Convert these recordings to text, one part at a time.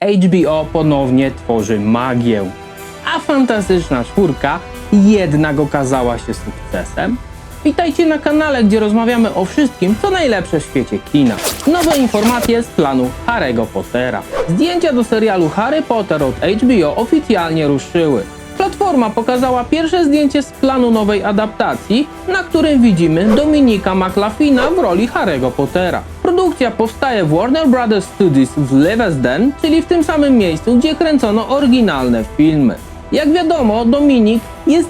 HBO ponownie tworzy magię. A fantastyczna czwórka jednak okazała się sukcesem. Witajcie na kanale, gdzie rozmawiamy o wszystkim, co najlepsze w świecie kina. Nowe informacje z planu Harry'ego Pottera. Zdjęcia do serialu Harry Potter od HBO oficjalnie ruszyły. Platforma pokazała pierwsze zdjęcie z planu nowej adaptacji, na którym widzimy Dominika McLaughlina w roli Harry'ego Pottera. Produkcja powstaje w Warner Brothers Studios w Leavesden, czyli w tym samym miejscu, gdzie kręcono oryginalne filmy. Jak wiadomo, Dominik jest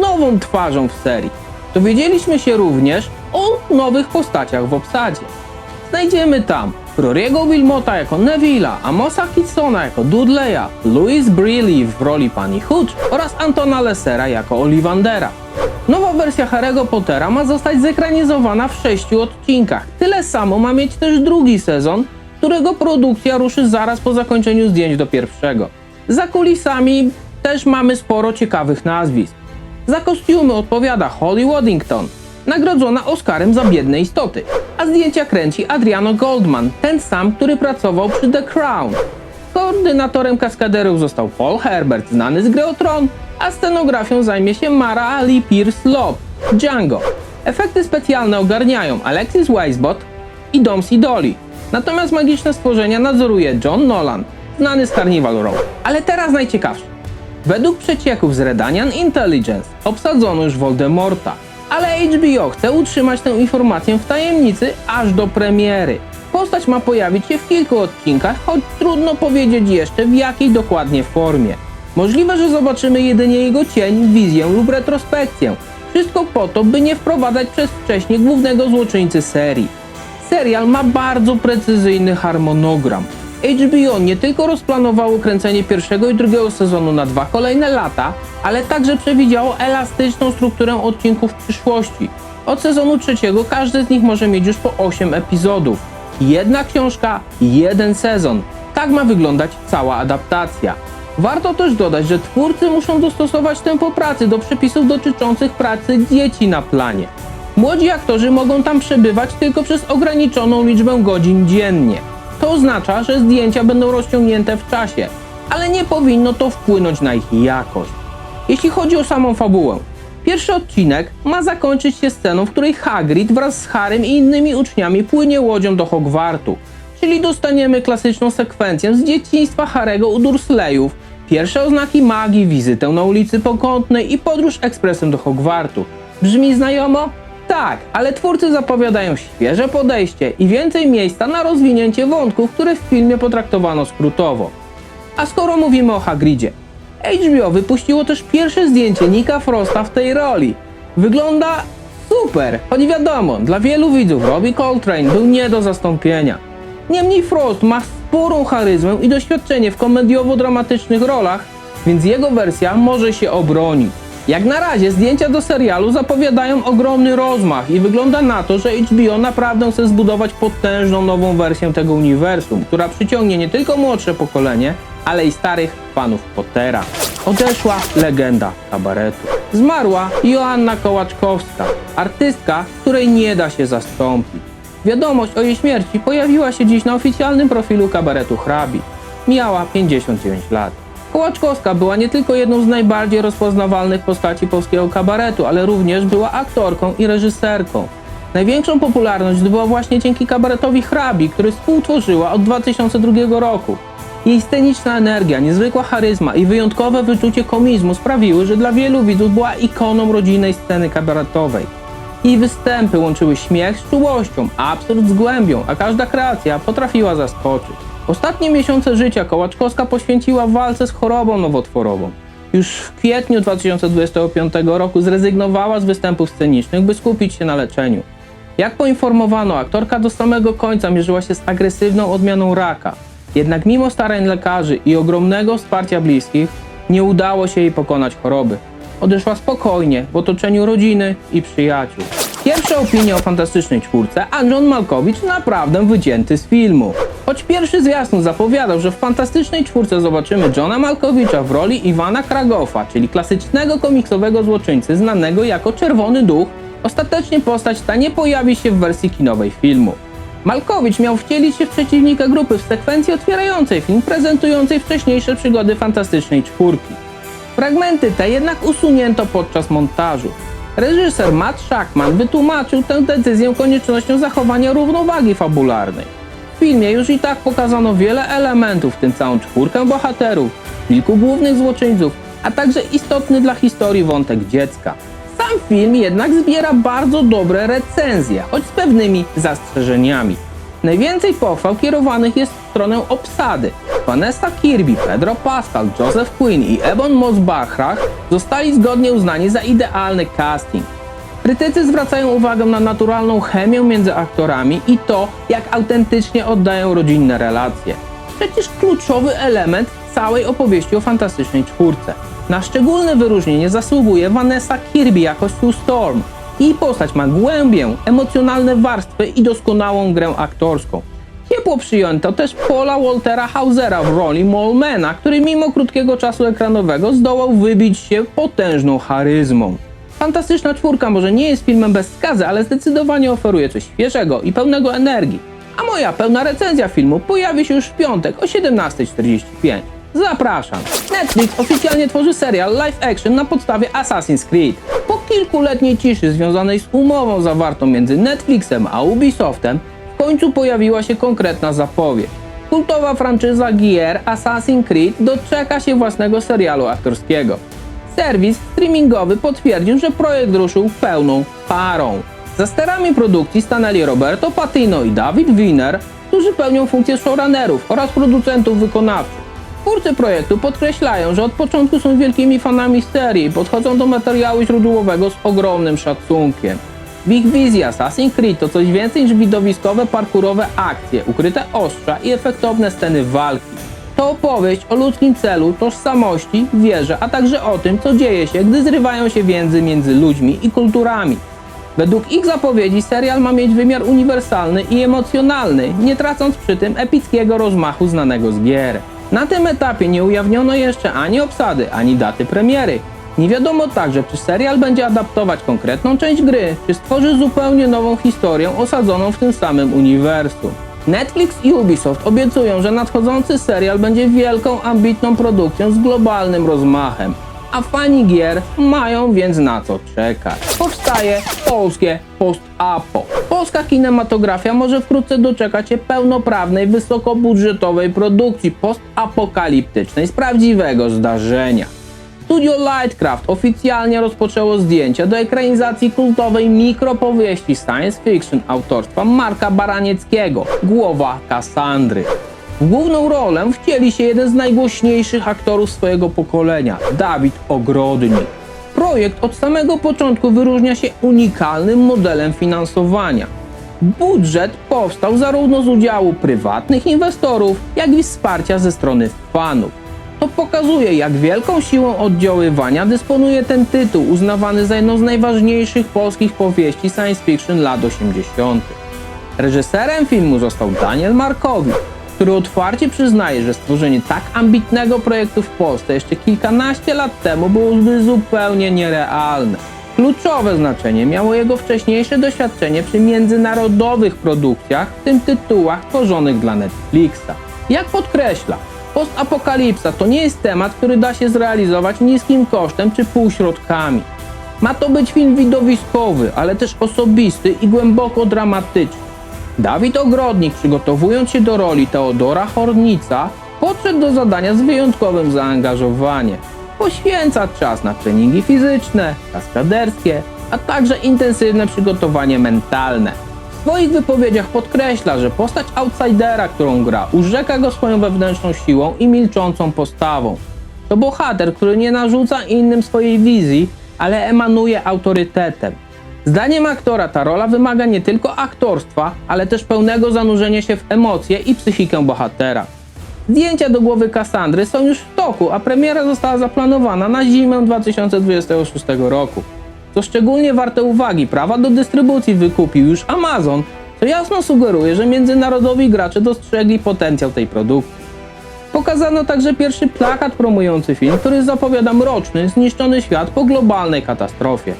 nową twarzą w serii. Dowiedzieliśmy się również o nowych postaciach w obsadzie. Znajdziemy tam Rory'ego Wilmota jako Neville'a, Amosa Kidsona jako Dudleya, Louise Brealey w roli pani Hooch oraz Antona Lessera jako Ollivandera. Nowa wersja Harry'ego Pottera ma zostać zekranizowana w sześciu odcinkach. Tyle samo ma mieć też drugi sezon, którego produkcja ruszy zaraz po zakończeniu zdjęć do pierwszego. Za kulisami też mamy sporo ciekawych nazwisk. Za kostiumy odpowiada Holly Waddington, nagrodzona Oscarem za biedne istoty, a zdjęcia kręci Adriano Goldman, ten sam, który pracował przy The Crown. Koordynatorem kaskaderów został Paul Herbert, znany z gry o Tron, a scenografią zajmie się Mara Ali Pierce Lobb, Django. Efekty specjalne ogarniają Alexis Weisbot i Dom Sidoli. Natomiast magiczne stworzenia nadzoruje John Nolan, znany z Carnival Row. Ale teraz najciekawsze. Według przecieków z Redanian Intelligence obsadzono już Voldemorta, ale HBO chce utrzymać tę informację w tajemnicy aż do premiery. Postać ma pojawić się w kilku odcinkach, choć trudno powiedzieć jeszcze w jakiej dokładnie formie. Możliwe, że zobaczymy jedynie jego cień, wizję lub retrospekcję. Wszystko po to, by nie wprowadzać przez wcześnie głównego złoczyńcy serii. Serial ma bardzo precyzyjny harmonogram. HBO nie tylko rozplanowało kręcenie pierwszego i drugiego sezonu na dwa kolejne lata, ale także przewidziało elastyczną strukturę odcinków w przyszłości. Od sezonu trzeciego każdy z nich może mieć już po 8 epizodów. Jedna książka, jeden sezon. Tak ma wyglądać cała adaptacja. Warto też dodać, że twórcy muszą dostosować tempo pracy do przepisów dotyczących pracy dzieci na planie. Młodzi aktorzy mogą tam przebywać tylko przez ograniczoną liczbę godzin dziennie. To oznacza, że zdjęcia będą rozciągnięte w czasie, ale nie powinno to wpłynąć na ich jakość. Jeśli chodzi o samą fabułę, pierwszy odcinek ma zakończyć się sceną, w której Hagrid wraz z Harrym i innymi uczniami płynie łodzią do Hogwartu, czyli dostaniemy klasyczną sekwencję z dzieciństwa Harego u Dursleyów, pierwsze oznaki magii, wizytę na ulicy Pokątnej i podróż ekspresem do Hogwartu. Brzmi znajomo? Tak, ale twórcy zapowiadają świeże podejście i więcej miejsca na rozwinięcie wątków, które w filmie potraktowano skrótowo. A skoro mówimy o Hagridzie, HBO wypuściło też pierwsze zdjęcie Nika Frosta w tej roli. Wygląda super, choć wiadomo, dla wielu widzów Robbie Coltrane był nie do zastąpienia. Niemniej Frost ma sporą charyzmę i doświadczenie w komediowo-dramatycznych rolach, więc jego wersja może się obronić. Jak na razie zdjęcia do serialu zapowiadają ogromny rozmach i wygląda na to, że HBO naprawdę chce zbudować potężną nową wersję tego uniwersum, która przyciągnie nie tylko młodsze pokolenie, ale i starych fanów Pottera. Odeszła legenda kabaretu. Zmarła Joanna Kołaczkowska, artystka, której nie da się zastąpić. Wiadomość o jej śmierci pojawiła się dziś na oficjalnym profilu kabaretu Hrabi. Miała 59 lat. Kołaczkowska była nie tylko jedną z najbardziej rozpoznawalnych postaci polskiego kabaretu, ale również była aktorką i reżyserką. Największą popularność zdobyła właśnie dzięki kabaretowi Hrabi, który współtworzyła od 2002 roku. Jej sceniczna energia, niezwykła charyzma i wyjątkowe wyczucie komizmu sprawiły, że dla wielu widzów była ikoną rodzinnej sceny kabaretowej. Jej występy łączyły śmiech z czułością, absurd z głębią, a każda kreacja potrafiła zaskoczyć. Ostatnie miesiące życia Kołaczkowska poświęciła walce z chorobą nowotworową. Już w kwietniu 2025 roku zrezygnowała z występów scenicznych, by skupić się na leczeniu. Jak poinformowano, aktorka do samego końca mierzyła się z agresywną odmianą raka. Jednak mimo starań lekarzy i ogromnego wsparcia bliskich, nie udało się jej pokonać choroby. Odeszła spokojnie, w otoczeniu rodziny i przyjaciół. Pierwsze opinie o fantastycznej czwórce, a John Malkowicz naprawdę wycięty z filmu. Choć pierwszy zwiastun zapowiadał, że w fantastycznej czwórce zobaczymy Johna Malkowicza w roli Iwana Kragofa, czyli klasycznego komiksowego złoczyńcy znanego jako Czerwony Duch, ostatecznie postać ta nie pojawi się w wersji kinowej filmu. Malkowicz miał wcielić się w przeciwnika grupy w sekwencji otwierającej film, prezentującej wcześniejsze przygody Fantastycznej Czwórki. Fragmenty te jednak usunięto podczas montażu. Reżyser Matt Shackman wytłumaczył tę decyzję koniecznością zachowania równowagi fabularnej. W filmie już i tak pokazano wiele elementów, w tym całą czwórkę bohaterów, kilku głównych złoczyńców, a także istotny dla historii wątek dziecka. Sam film jednak zbiera bardzo dobre recenzje, choć z pewnymi zastrzeżeniami. Najwięcej pochwał kierowanych jest w stronę obsady. Vanessa Kirby, Pedro Pascal, Joseph Quinn i Ebon Moss-Bachrach zostali zgodnie uznani za idealny casting. Krytycy zwracają uwagę na naturalną chemię między aktorami i to, jak autentycznie oddają rodzinne relacje. Przecież kluczowy element całej opowieści o Fantastycznej Czwórce. Na szczególne wyróżnienie zasługuje Vanessa Kirby jako Sue Storm. Jej postać ma głębię, emocjonalne warstwy i doskonałą grę aktorską. Ciepło przyjęto też Paula Waltera Hausera w roli Molmana, który mimo krótkiego czasu ekranowego zdołał wybić się potężną charyzmą. Fantastyczna czwórka może nie jest filmem bez skazy, ale zdecydowanie oferuje coś świeżego i pełnego energii. A moja pełna recenzja filmu pojawi się już w piątek o 17.45. Zapraszam! Netflix oficjalnie tworzy serial live action na podstawie Assassin's Creed. Po kilkuletniej ciszy związanej z umową zawartą między Netflixem a Ubisoftem, w końcu pojawiła się konkretna zapowiedź. Kultowa franczyza gier Assassin's Creed doczeka się własnego serialu aktorskiego. Serwis streamingowy potwierdził, że projekt ruszył pełną parą. Za sterami produkcji stanęli Roberto Patino i David Wiener, którzy pełnią funkcję showrunnerów oraz producentów wykonawczych. Twórcy projektu podkreślają, że od początku są wielkimi fanami serii i podchodzą do materiału źródłowego z ogromnym szacunkiem. W ich wizji Assassin's Creed to coś więcej niż widowiskowe parkurowe akcje, ukryte ostrza i efektowne sceny walki. To opowieść o ludzkim celu, tożsamości, wierze, a także o tym, co dzieje się, gdy zrywają się więzy między ludźmi i kulturami. Według ich zapowiedzi serial ma mieć wymiar uniwersalny i emocjonalny, nie tracąc przy tym epickiego rozmachu znanego z gier. Na tym etapie nie ujawniono jeszcze ani obsady, ani daty premiery. Nie wiadomo także, czy serial będzie adaptować konkretną część gry, czy stworzy zupełnie nową historię osadzoną w tym samym uniwersum. Netflix i Ubisoft obiecują, że nadchodzący serial będzie wielką, ambitną produkcją z globalnym rozmachem. A fani gier mają więc na co czekać. Powstaje polskie post-apo. Polska kinematografia może wkrótce doczekać się pełnoprawnej, wysokobudżetowej produkcji post-apokaliptycznej z prawdziwego zdarzenia. Studio Lightcraft oficjalnie rozpoczęło zdjęcia do ekranizacji kultowej mikropowieści science fiction autorstwa Marka Baranieckiego, Głowa Kassandry. W główną rolę wcieli się jeden z najgłośniejszych aktorów swojego pokolenia, Dawid Ogrodnik. Projekt od samego początku wyróżnia się unikalnym modelem finansowania. Budżet powstał zarówno z udziału prywatnych inwestorów, jak i wsparcia ze strony fanów. To pokazuje, jak wielką siłą oddziaływania dysponuje ten tytuł, uznawany za jedną z najważniejszych polskich powieści science fiction lat 80. Reżyserem filmu został Daniel Markowicz, który otwarcie przyznaje, że stworzenie tak ambitnego projektu w Polsce jeszcze kilkanaście lat temu byłoby zupełnie nierealne. Kluczowe znaczenie miało jego wcześniejsze doświadczenie przy międzynarodowych produkcjach, w tym tytułach tworzonych dla Netflixa. Jak podkreśla, postapokalipsa to nie jest temat, który da się zrealizować niskim kosztem czy półśrodkami. Ma to być film widowiskowy, ale też osobisty i głęboko dramatyczny. Dawid Ogrodnik, przygotowując się do roli Teodora Hornica, podszedł do zadania z wyjątkowym zaangażowaniem. Poświęca czas na treningi fizyczne, kaskaderskie, a także intensywne przygotowanie mentalne. W swoich wypowiedziach podkreśla, że postać outsidera, którą gra, urzeka go swoją wewnętrzną siłą i milczącą postawą. To bohater, który nie narzuca innym swojej wizji, ale emanuje autorytetem. Zdaniem aktora ta rola wymaga nie tylko aktorstwa, ale też pełnego zanurzenia się w emocje i psychikę bohatera. Zdjęcia do głowy Kassandry są już w toku, a premiera została zaplanowana na zimę 2026 roku. Co szczególnie warte uwagi, prawa do dystrybucji wykupił już Amazon, co jasno sugeruje, że międzynarodowi gracze dostrzegli potencjał tej produkcji. Pokazano także pierwszy plakat promujący film, który zapowiada mroczny, zniszczony świat po globalnej katastrofie.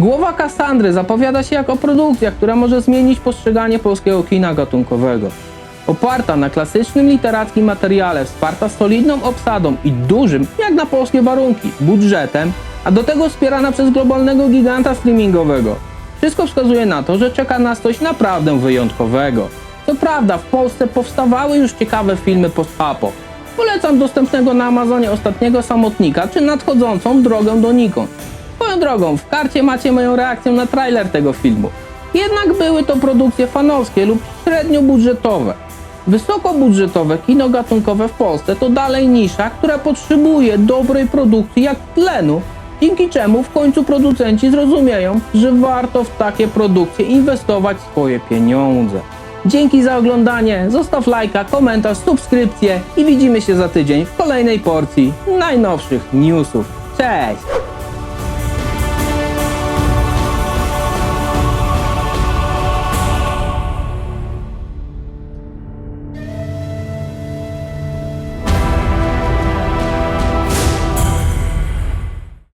Głowa Kassandry zapowiada się jako produkcja, która może zmienić postrzeganie polskiego kina gatunkowego. Oparta na klasycznym literackim materiale, wsparta solidną obsadą i dużym, jak na polskie warunki, budżetem, a do tego wspierana przez globalnego giganta streamingowego. Wszystko wskazuje na to, że czeka nas coś naprawdę wyjątkowego. Co prawda, w Polsce powstawały już ciekawe filmy post-apo. Polecam dostępnego na Amazonie ostatniego samotnika czy nadchodzącą drogę do Nikon. Swoją drogą, w karcie macie moją reakcję na trailer tego filmu. Jednak były to produkcje fanowskie lub średnio budżetowe. Wysokobudżetowe kino gatunkowe w Polsce to dalej nisza, która potrzebuje dobrej produkcji jak tlenu, dzięki czemu w końcu producenci zrozumieją, że warto w takie produkcje inwestować swoje pieniądze. Dzięki za oglądanie, zostaw lajka, komentarz, subskrypcję i widzimy się za tydzień w kolejnej porcji najnowszych newsów. Cześć!